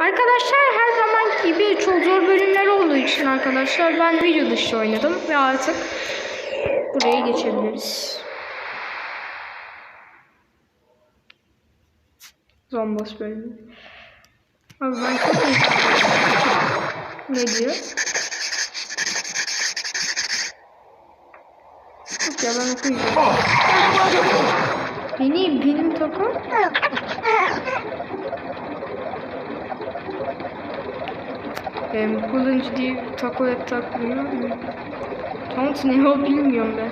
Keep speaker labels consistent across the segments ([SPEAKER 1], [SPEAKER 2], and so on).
[SPEAKER 1] Arkadaşlar her zaman gibi çok zor bölümler olduğu için arkadaşlar ben video dışı oynadım ve artık buraya geçebiliriz. Zombos bölümü. Abi ben çok. Ne diyor? Yok ya ben okuyacağım. Beni, benim takım. Benim kullanıcı diye takoya takmıyor. Taunt ne o bilmiyorum ben.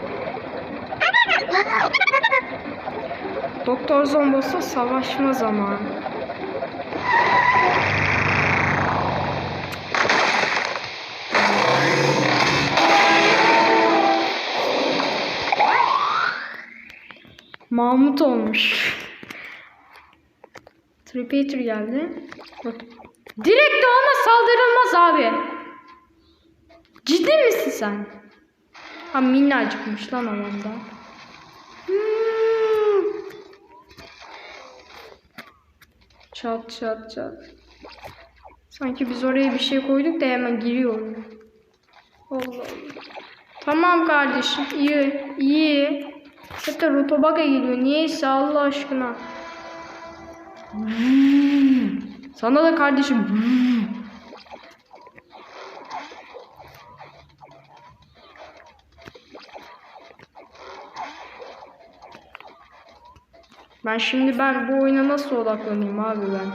[SPEAKER 1] Doktor Zombos'la savaşma zamanı. Mahmut olmuş. Repeater geldi. Bak. Direkt ona saldırılmaz abi. Ciddi misin sen? Ha minnacıkmış lan alanda. Hmm. Çat çat çat. Sanki biz oraya bir şey koyduk da hemen giriyor. Allah Allah. Tamam kardeşim iyi iyi. Hatta rotobaga geliyor. Niyeyse Allah aşkına. Hmm. Sana da kardeşim. Ben şimdi ben bu oyuna nasıl odaklanayım abi ben?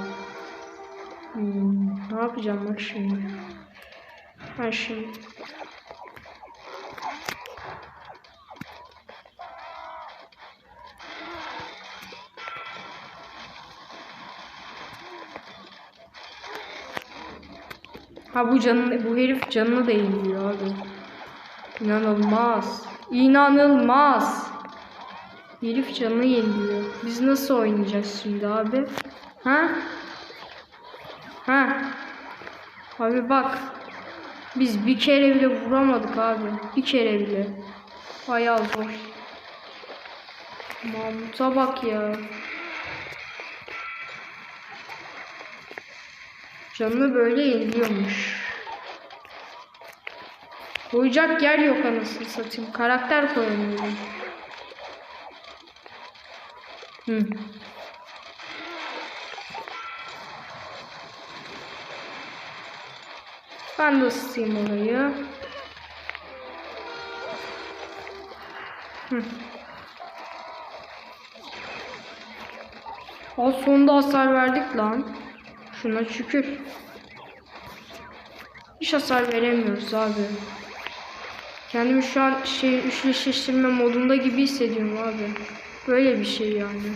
[SPEAKER 1] Hmm, ne yapacağım bak şimdi. Ben şimdi Ha bu canını, bu herif canını da yeniliyor abi. İnanılmaz. İnanılmaz. Herif canını yeniliyor. Biz nasıl oynayacağız şimdi abi? Ha? Ha? Abi bak. Biz bir kere bile vuramadık abi. Bir kere bile. Bayağı zor. Mahmut'a bak ya. Canını böyle yeniliyormuş. Koyacak yer yok anasını satayım. Karakter koyamıyorum. Hı. Ben de ısıtayım orayı. Hı. Aa, sonunda hasar verdik lan. Şuna şükür. Hiç hasar veremiyoruz abi. Kendimi şu an şey üçleştirme modunda gibi hissediyorum abi. Böyle bir şey yani.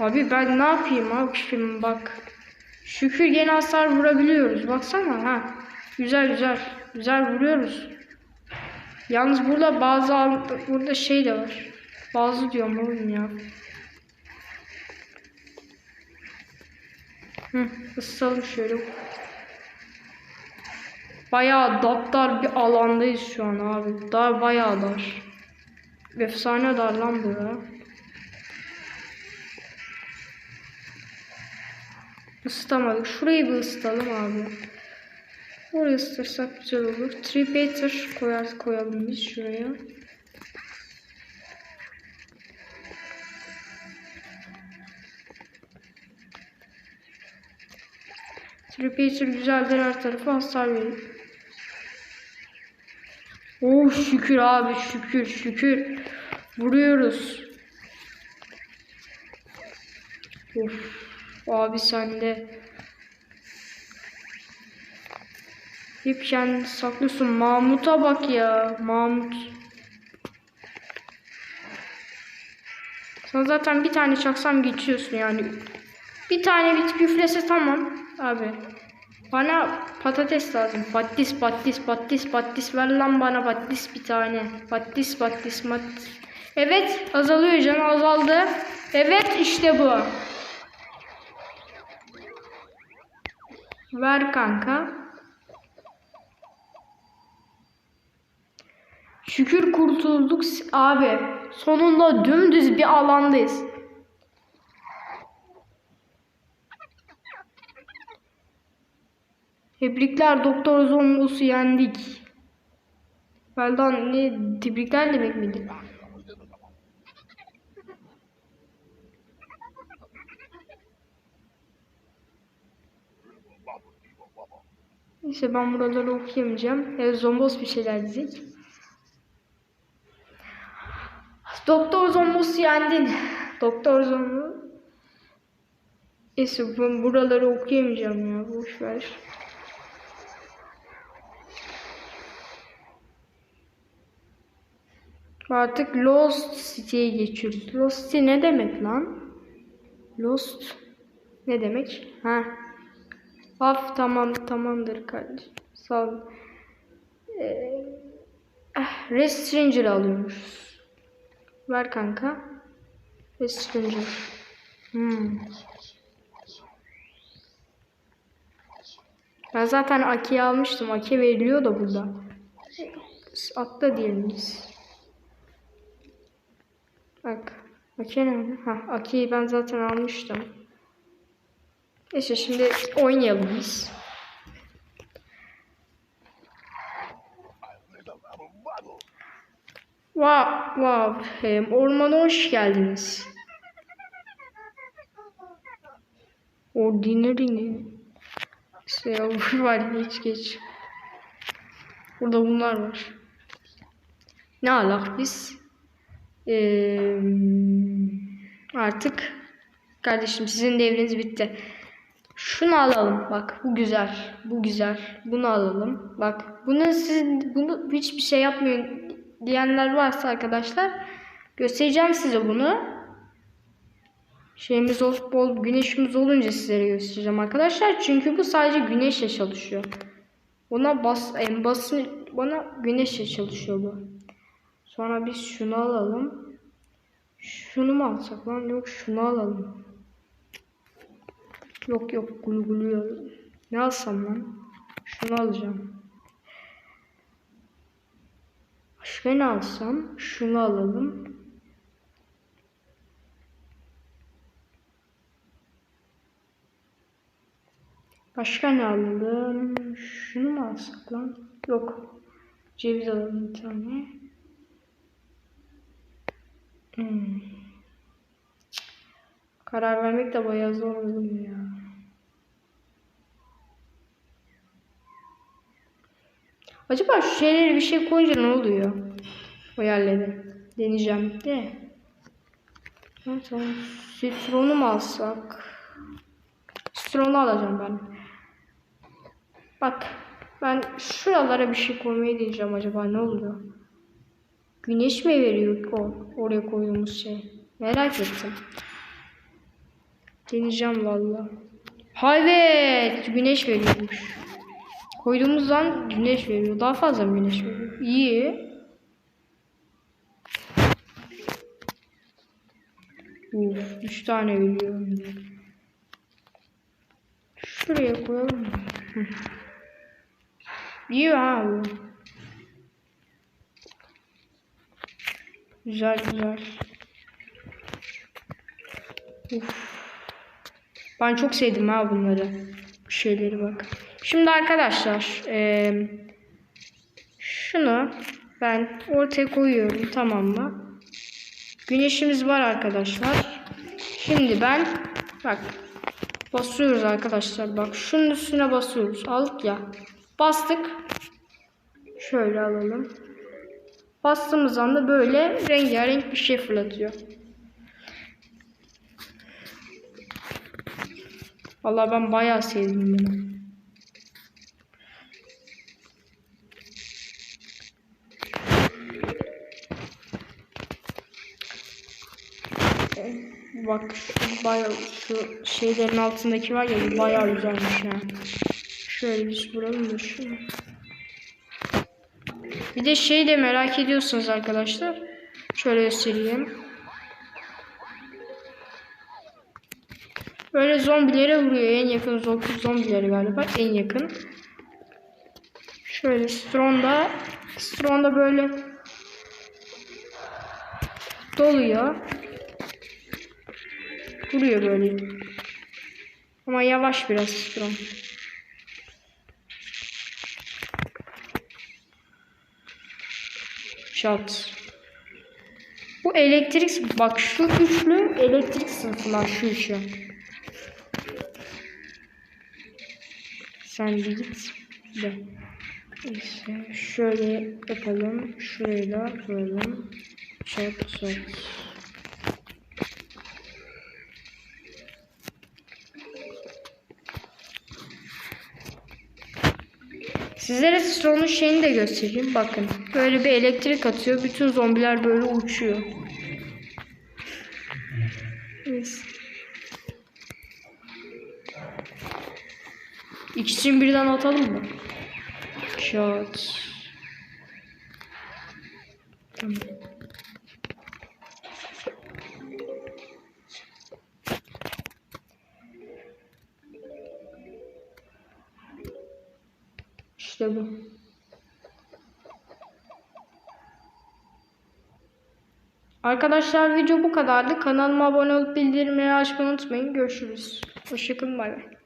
[SPEAKER 1] Abi ben ne yapayım abi şimdi bak. Şükür gene hasar vurabiliyoruz. Baksana ha. Güzel güzel. Güzel vuruyoruz. Yalnız burada bazı burada şey de var. Bazı diyorum oğlum ya. Hı, ısıtalım şöyle. Bayağı daptar bir alandayız şu an abi. Dar bayağı dar. Efsane dar lan bura. Isıtamadık. Şurayı bir ısıtalım abi. Orayı ısıtırsak güzel olur. Tripater koyar, koyalım biz şuraya. Tripater güzeldir her tarafı hasar verir. Oh şükür abi şükür şükür. Vuruyoruz. Of abi sende. Hep kendini saklıyorsun. Mahmut'a bak ya. Mahmut. Sana zaten bir tane çaksam geçiyorsun yani. Bir tane bitip üflese tamam abi. Bana patates lazım. Patis patis patis patis ver lan bana patis bir tane. Patis patis patis. Evet azalıyor canım azaldı. Evet işte bu. Ver kanka. Şükür kurtulduk abi. Sonunda dümdüz bir alandayız. Tebrikler Doktor Zombos'u yendik. Veldan ne tebrikler demek miydi? Neyse ben buraları okuyamayacağım. Evet, Zombos bir şeyler diyecek. Zombos'u yendin. Doktor Zombos. Neyse ben buraları okuyamayacağım ya. Boş ver. Artık Lost City'ye geçiyoruz. Lost City ne demek lan? Lost ne demek? Ha. Af tamam tamamdır kardeşim. Sağ ol. Ee, ah, Restranger alıyormuşuz. Ver kanka. Restranger. Hmm. Ben zaten Aki'yi almıştım. Aki veriliyor da burada. Atla diyelim biz. Bak. Aki nerede? Ha, Aki'yi ben zaten almıştım. Neyse şimdi oynayalım biz. Wow, wow. Hem ormana hoş geldiniz. Ordinary ne? İşte ya bu var geç geç. Burada bunlar var. Ne alak biz? Ee, artık kardeşim sizin devriniz bitti. Şunu alalım. Bak bu güzel. Bu güzel. Bunu alalım. Bak bunu siz bunu hiçbir şey yapmayın diyenler varsa arkadaşlar göstereceğim size bunu. Şeyimiz olup bol güneşimiz olunca sizlere göstereceğim arkadaşlar. Çünkü bu sadece güneşle çalışıyor. Buna bas en basın bana güneşle çalışıyor bu. Sonra biz şunu alalım. Şunu mu alsak lan? Yok şunu alalım. Yok yok gulguluyor. Ne alsam lan? Şunu alacağım. Ne alsam? Şunu alalım. Başka ne alalım? Şunu mu alsak lan? Yok. Ceviz alalım bir tane. Hmm. Karar vermek de bayağı zor oğlum ya. Acaba şu şeylere bir şey koyunca ne oluyor? O yerlere. Deneyeceğim de. Ha, tamam. Citronu mu alsak? Citronu alacağım ben. Bak. Ben şuralara bir şey koymayı deneyeceğim acaba ne oluyor? Güneş mi veriyor o oraya koyduğumuz şey? Merak ettim. Deneyeceğim valla. Ha evet güneş veriyormuş. Koyduğumuz zaman güneş veriyor. Daha fazla güneş veriyor? İyi. Uf, üç tane veriyor. Şuraya koyalım. İyi ha bu. Güzel güzel. Uf. Ben çok sevdim ha bunları. Şeyleri bak. Şimdi arkadaşlar. eee, şunu ben ortaya koyuyorum tamam mı? Güneşimiz var arkadaşlar. Şimdi ben bak basıyoruz arkadaşlar. Bak şunun üstüne basıyoruz. Aldık ya. Bastık. Şöyle alalım. Bastığımız anda böyle rengarenk bir şey fırlatıyor. Vallahi ben bayağı sevdim bunu. Bak şu bayağı şu şeylerin altındaki var ya bayağı güzelmiş ya. Şöyle biz vuralım da şunu. Bir de şey de merak ediyorsunuz arkadaşlar. Şöyle göstereyim. Böyle zombilere vuruyor. En yakın zombi zombileri galiba. En yakın. Şöyle Stronda Stronda böyle doluyor. Duruyor böyle. Ama yavaş biraz şu an. Şat. Bu elektrik bak şu üçlü elektrik sınıfından şu üçü. Sen bir git de. İşte şöyle yapalım. Şurayı da koyalım. Çat çat. Sizlere Strone'un şeyini de göstereyim. Bakın. Böyle bir elektrik atıyor. Bütün zombiler böyle uçuyor. Evet. İkisini birden atalım mı? Shot. İşte bu. Arkadaşlar video bu kadardı. Kanalıma abone olup bildirimleri açmayı unutmayın. Görüşürüz. Hoşçakalın. Bay bay.